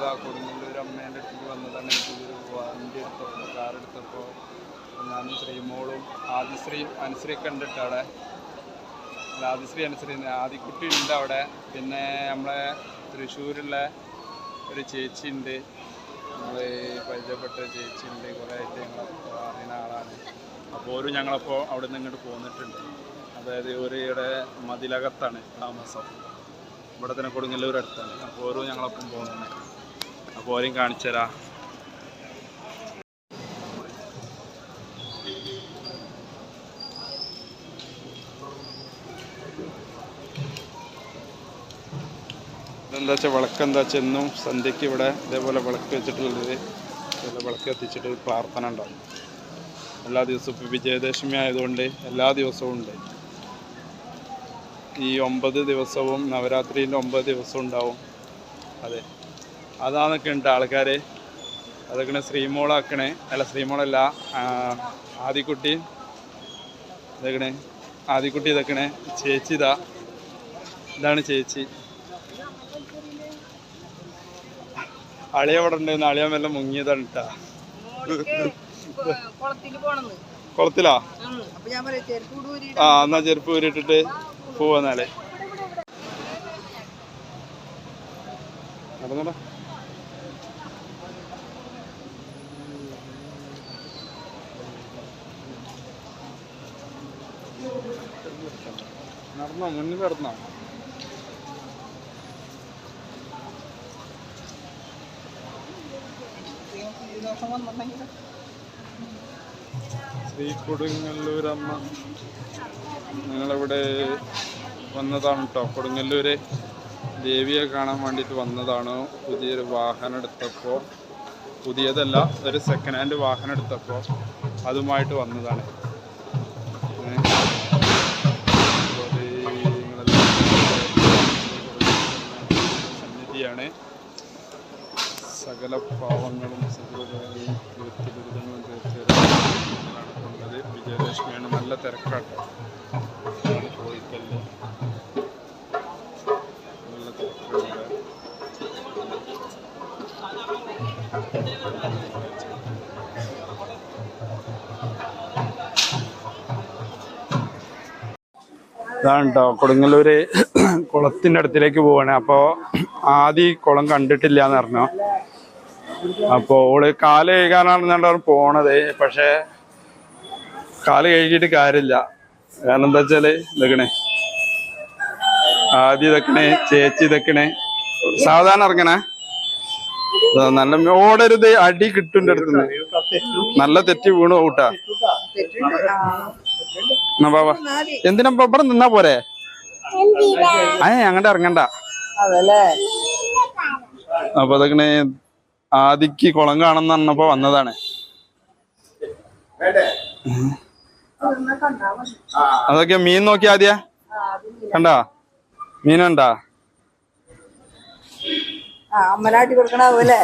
ഇതാ കൊടുങ്ങല്ലൂർ അമ്മേന്റെ അടുത്തേക്ക് വന്നതാണ്. ഒരു വണ്ടി എടുത്തപ്പോൾ കാർ എടുത്തപ്പോൾ ഞാനും ശ്രീമോളും ആദിശ്രീയും അനുശ്രീയൊക്കെ ഉണ്ട് കേട്ടോ അവിടെ. ആദിശ്രീ അനുശ്രീ ആദിക്കുട്ടി ഉണ്ട് അവിടെ. പിന്നെ നമ്മളെ തൃശ്ശൂരുള്ള ഒരു ചേച്ചി ഉണ്ട്. നമ്മൾ പരിചയപ്പെട്ട ചേച്ചി ഉണ്ട്. കുറേ ആയിട്ട് അറിയുന്ന ആളാണ്. അപ്പോൾ ഒരു ഞങ്ങളപ്പോൾ അവിടെ നിന്ന് ഇങ്ങോട്ട് പോന്നിട്ടുണ്ട്. അതായത് ഒരു ഇവിടെ മതിലകത്താണ് താമസം. ഇവിടെ തന്നെ കൊടുങ്ങല്ലൂർ അടുത്താണ് അപ്പോൾ ഓരോ ഞങ്ങളൊപ്പം പോകുന്നത് അപ്പോൾ ഓരെയും കാണിച്ചു എന്താ വെച്ചാൽ വിളക്ക് എന്താ വെച്ചാൽ എന്നും സന്ധ്യയ്ക്ക് ഇവിടെ ഇതേപോലെ വിളക്ക് വെച്ചിട്ടുള്ളത് ഇതേപോലെ വിളക്ക് എത്തിച്ചിട്ട് പ്രാർത്ഥന ഉണ്ടാവും. എല്ലാ ദിവസവും ഇപ്പോൾ വിജയദശമി ആയതുകൊണ്ട് എല്ലാ ദിവസവും ഉണ്ട്. ഈ ഒമ്പത് ദിവസവും നവരാത്രിയിൽ ഒമ്പത് ദിവസവും ഉണ്ടാവും. അതെ. അതാന്നൊക്കെ ഉണ്ട് ആൾക്കാർ അതൊക്കെ ശ്രീമോളാക്കണേ. അല്ല ശ്രീമോളല്ല ആദിക്കുട്ടി. ഇതൊക്കെ ആദിക്കുട്ടി ഇതൊക്കെ ചേച്ചി ഇതാ. ഇതാണ് ചേച്ചി. അളിയ അവിടെ ഉണ്ടായിരുന്നു അളിയ മെല്ലെ മുങ്ങിയതാണ് കുളത്തിലാ? ആ എന്നാ ചെരുപ്പ് ഊരിട്ടിട്ട് പോവാന്നാലേ. നടന്നടാ. നടന്നോ മുന്നിൽ നടന്നോ ശ്രീ കൊടുങ്ങല്ലൂരമ്മ ഞങ്ങളിവിടെ വന്നതാണ് കേട്ടോ കൊടുങ്ങല്ലൂര് ദേവിയെ കാണാൻ വേണ്ടിയിട്ട് വന്നതാണ്. പുതിയൊരു വാഹനം എടുത്തപ്പോൾ പുതിയതല്ല ഒരു സെക്കൻഡ് ഹാൻഡ് വാഹനം എടുത്തപ്പോൾ അതുമായിട്ട് വന്നതാണ്. സന്നിധിയാണ് സകല പാവങ്ങളും സകല ദുരിതങ്ങളും തീർച്ചയായിട്ടും വിജയലക്ഷ്മിയാണ്. നല്ല തിരക്കാട്ട് ഇതാണ് കേട്ടോ കുളത്തിന്റെ അടുത്തിലേക്ക് പോവാണ്. അപ്പോൾ ആദ്യം കുളം കണ്ടിട്ടില്ല എന്ന് പറഞ്ഞു. അപ്പോൾ ഓൾ കാൽ കഴുകാനാണെന്നുണ്ടാവും പോണത്. പക്ഷേ കാൽ കഴുകിയിട്ട് കാര്യമില്ല. കാരണം എന്താ വെച്ചാൽ ഇതൊക്കണേ ആദ്യം ഇതൊക്കണേ ചേച്ചി ഇതൊക്കണേ സാധാരണ ഇറങ്ങണേ. നല്ല ഓടരുത് അടി കിട്ടും അടുത്തുനിന്ന്. നല്ല തെറ്റി വീണു ബാബാ എന്തിനാ ഇവിടെ നിന്നാ പോരെ? ഏ അങ്ങോട്ട് ഇറങ്ങണ്ട. അപ്പൊ അതൊക്കെ ആദിക്ക് കുളം കാണുന്ന പറഞ്ഞപ്പോ വന്നതാണ്. അതൊക്കെ മീൻ നോക്കി ആദ്യ? കണ്ടാ? മീനുണ്ടാ ആ അമ്മനാട്ടി കൊടുക്കണാവൂല്ലേ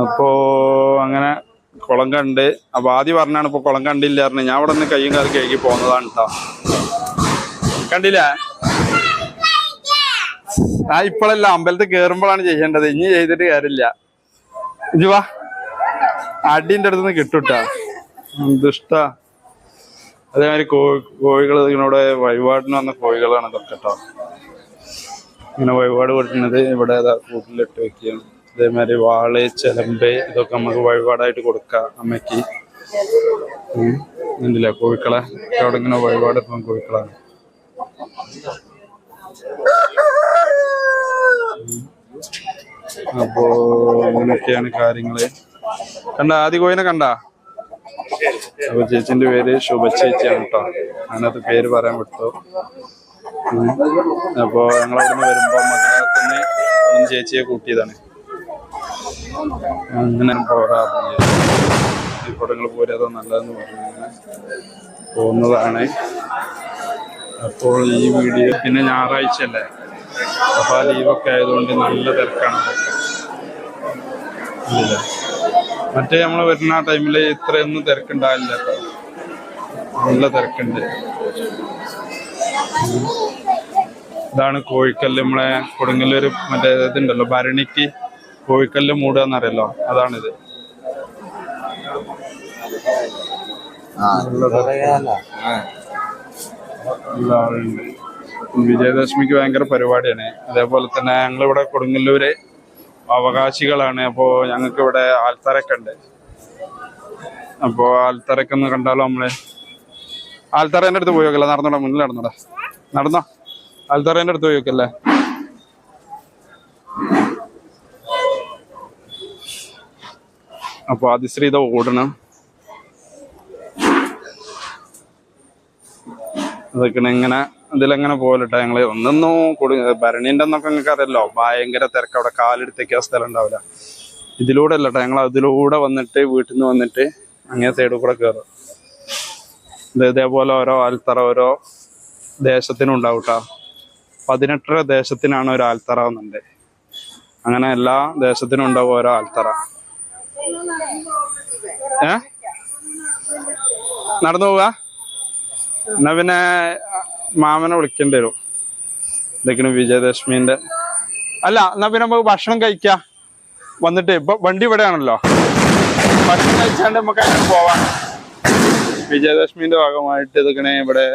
അപ്പോ അങ്ങനെ കുളം കണ്ട് അപ്പൊ ആദ്യം പറഞ്ഞാണ് ഇപ്പൊ കുളം കണ്ടില്ല പറഞ്ഞു ഞാൻ അവിടെ നിന്ന് കയ്യും കാലും കഴുകി പോന്നതാണ് കേട്ടോ കണ്ടില്ല? ആ ഇപ്പോഴല്ല അമ്പലത്തിൽ കേറുമ്പോഴാണ് ചെയ്യേണ്ടത്. ഇനി ചെയ്തിട്ട് കാര്യമില്ല. ഇജുവാ വാ. അടിന്റെ അടുത്തുനിന്ന് കിട്ടൂട്ടാ. ദുഷ്ട. അതേമാതിരി കോഴികൾ ഇങ്ങനെ വഴിപാടിന് വന്ന കോഴികളാണ് ഇതൊക്കെ കേട്ടോ ഇങ്ങനെ വഴിപാട് കൊടുക്കുന്നത് ഇവിടെ കൂട്ടിലിട്ട് വെക്കുകയാണ്. അതേമാതിരി വാൾ ചെലമ്പ് ഇതൊക്കെ നമുക്ക് വഴിപാടായിട്ട് കൊടുക്കാം അമ്മയ്ക്ക്. ഉണ്ടല്ലേ കോഴിക്കളെ? അവിടെ ഇങ്ങനെ വഴിപാട് ഇപ്പം കോഴിക്കളാണ്. അപ്പോ അങ്ങനെയൊക്കെയാണ് കാര്യങ്ങൾ. കണ്ട ആദ്യ കോയിനെ കണ്ട? അപ്പൊ ചേച്ചിന്റെ പേര് ശുഭ ചേച്ചിയാണ് കേട്ടോ. അതിനകത്ത് പേര് പറയാൻ വിട്ടു. അപ്പോ അപ്പോ ഞങ്ങളവിടുന്ന് വരുമ്പോ മതിനകത്തുനിന്ന് ഒന്ന് ചേച്ചിയെ കൂട്ടിയതാണ്. അങ്ങനെ പോരാറില്ല പോരാതോ നല്ലതെന്ന് പറഞ്ഞു അങ്ങനെ പോകുന്നതാണ്. അപ്പോൾ ഈ വീഡിയോ പിന്നെ ഞായറാഴ്ച അല്ലേ? അപ്പൊ ആ ലീവൊക്കെ ആയതുകൊണ്ട് നല്ല തിരക്കാണ് ഇല്ല. മറ്റേ നമ്മൾ വരുന്ന ടൈമിൽ ഇത്രയൊന്നും തിരക്കുണ്ടാവില്ല നല്ല തിരക്കുണ്ട്. ഇതാണ് കോഴിക്കല്ല് നമ്മളെ കൊടുങ്ങല്ലൂർ മറ്റേ ഇതുണ്ടല്ലോ ഭരണിക്ക്. കോഴിക്കല്ല് മൂടുക എന്നറിയല്ലോ അതാണിത് വിജയദശമിക്ക് ഭയങ്കര പരിപാടിയാണ്. അതേപോലെ തന്നെ ഞങ്ങളിവിടെ കൊടുങ്ങല്ലൂര് അവകാശികളാണ്. അപ്പോ ഞങ്ങൾക്ക് ഇവിടെ ആൽത്തറയൊക്കെ ഉണ്ട് അപ്പോ ആൽത്തറയൊക്കെ ഒന്ന് കണ്ടാലോ നമ്മൾ? ആൽത്തറേന്റെ അടുത്ത് പോയി നോക്കല്ലേ നടന്നോടാ മുന്നിൽ നടന്നോടാ. നടന്നോ. ആൽത്തറേന്റെ അടുത്ത് പോയി നോക്കല്ലേ അപ്പൊ അതിശ്രീത ഓടണം. അതൊക്കെ ഇങ്ങനെ ഇതിലെങ്ങനെ പോലട്ടെ ഞങ്ങൾ ഒന്നൊന്നും കൊടു ഭരണീന്റെ എന്നൊക്കെ നിങ്ങൾക്ക് അറിയല്ലോ ഭയങ്കര തിരക്ക്. അവിടെ കാലെടുത്തേക്കാ സ്ഥലം ഉണ്ടാവില്ല. ഇതിലൂടെ അല്ലട്ടോ ഞങ്ങൾ അതിലൂടെ വന്നിട്ട് വീട്ടിൽ നിന്ന് വന്നിട്ട് അങ്ങനെ സൈഡിൽ കൂടെ കയറും ഇത് ഇതേപോലെ ഓരോ ആൽത്തറ ഓരോ ദേശത്തിനും ഉണ്ടാവും കേട്ടോ പതിനെട്ടര ദേശത്തിനാണ് ഒരു ആൽത്തറ എന്നുണ്ട് അങ്ങനെ എല്ലാ ദേശത്തിനും ഉണ്ടാവും ഓരോ ആൽത്തറ. ഏ? നടന്നു പോവാ എന്നാ പിന്നെ മാമനെ വിളിക്കേണ്ടി വരും. ഇതൊക്കെയാണ് വിജയദശമിന്റെ അല്ല എന്നാ പിന്നെ നമുക്ക് ഭക്ഷണം കഴിക്കാം. വന്നിട്ട് ഇപ്പൊ വണ്ടി ഇവിടെ ആണല്ലോ ഭക്ഷണം കഴിച്ചാണ്ട് നമുക്ക് അങ്ങനെ പോവാം. വിജയദശമിന്റെ ഭാഗമായിട്ട് ഇതൊക്കെ ഇവിടെ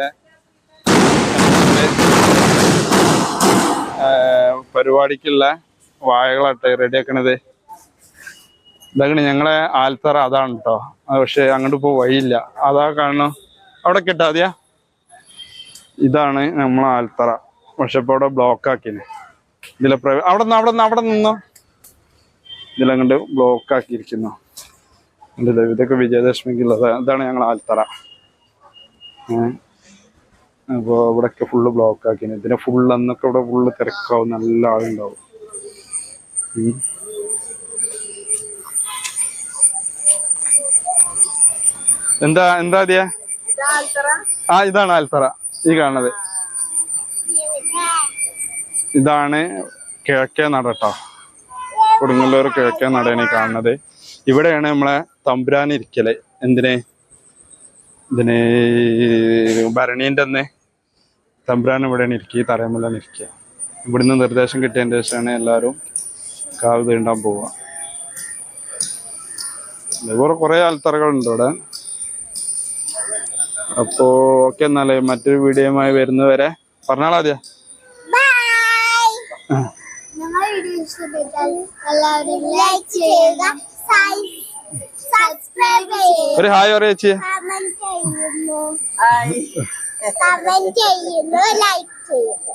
പരിപാടിക്കുള്ള വാഴകളാട്ടെ റെഡിയാക്കണത്. ഇതാണ് ഞങ്ങളെ ആൽത്തറ അതാണ് കേട്ടോ പക്ഷെ അങ്ങോട്ട് പോ വഴിയില്ല. അതാ കാണണം അവിടെ കിട്ടാതെയാ ഇതാണ് നമ്മളെ ആൽത്തറ. പക്ഷെ ഇപ്പൊ അവിടെ ബ്ലോക്ക് ആക്കിന്. ഇതിലെ പ്രൈവറ്റ് അവിടെ നിന്ന് അവിടെ നിന്ന് അവിടെ നിന്നോ. ഇതിലങ്ങോട്ട് ബ്ലോക്ക് ആക്കിയിരിക്കുന്നു. ഉണ്ടല്ലേ ഇതൊക്കെ വിജയദശമിക്കുള്ളത് അതാണ് ഞങ്ങൾ ആൽത്തറ. അപ്പോൾ ഇവിടെയൊക്കെ ഫുള്ള് ബ്ലോക്ക് ആക്കിന്. ഇതിനെ ഫുള്ള് അന്നൊക്കെ ഇവിടെ ഫുള്ള് തിരക്കാവും. നല്ല ആളുണ്ടാവും. എന്താ എന്താ അതിയാ ആ ഇതാണ് ആൽത്തറ ഈ കാണുന്നത്. ഇതാണ് കിഴക്കേ നട കേട്ടോ കൊടുങ്ങല്ലൂർ കിഴക്കേ നടയാണ് കാണുന്നത്. ഇവിടെയാണ് നമ്മളെ തമ്പുരാൻ ഇരിക്കൽ. എന്തിന്? ഇതിന് ഭരണീന്റെ അന്ന് തമ്പുരാൻ ഇവിടെയാണ് ഇരിക്കുക ഈ തറയമ്മലാണ് ഇരിക്കുക. ഇവിടുന്ന് നിർദ്ദേശം കിട്ടിയതിന്റെ ശേഷമാണ് എല്ലാവരും കാവ് തീണ്ടാൻ പോവുക. ഇതുപോലെ കുറേ ആൽത്തറകളുണ്ട് ഇവിടെ. അപ്പോ ഓക്കെ എന്നാലേ മറ്റൊരു വീഡിയോയുമായി വരുന്നവരെ പറഞ്ഞാളാദ്യ ഒരു ഹായ് പറയാ ചേച്ചി. കമന്റ് ചെയ്യുന്നു. ലൈക്ക് ചെയ്യുന്നു.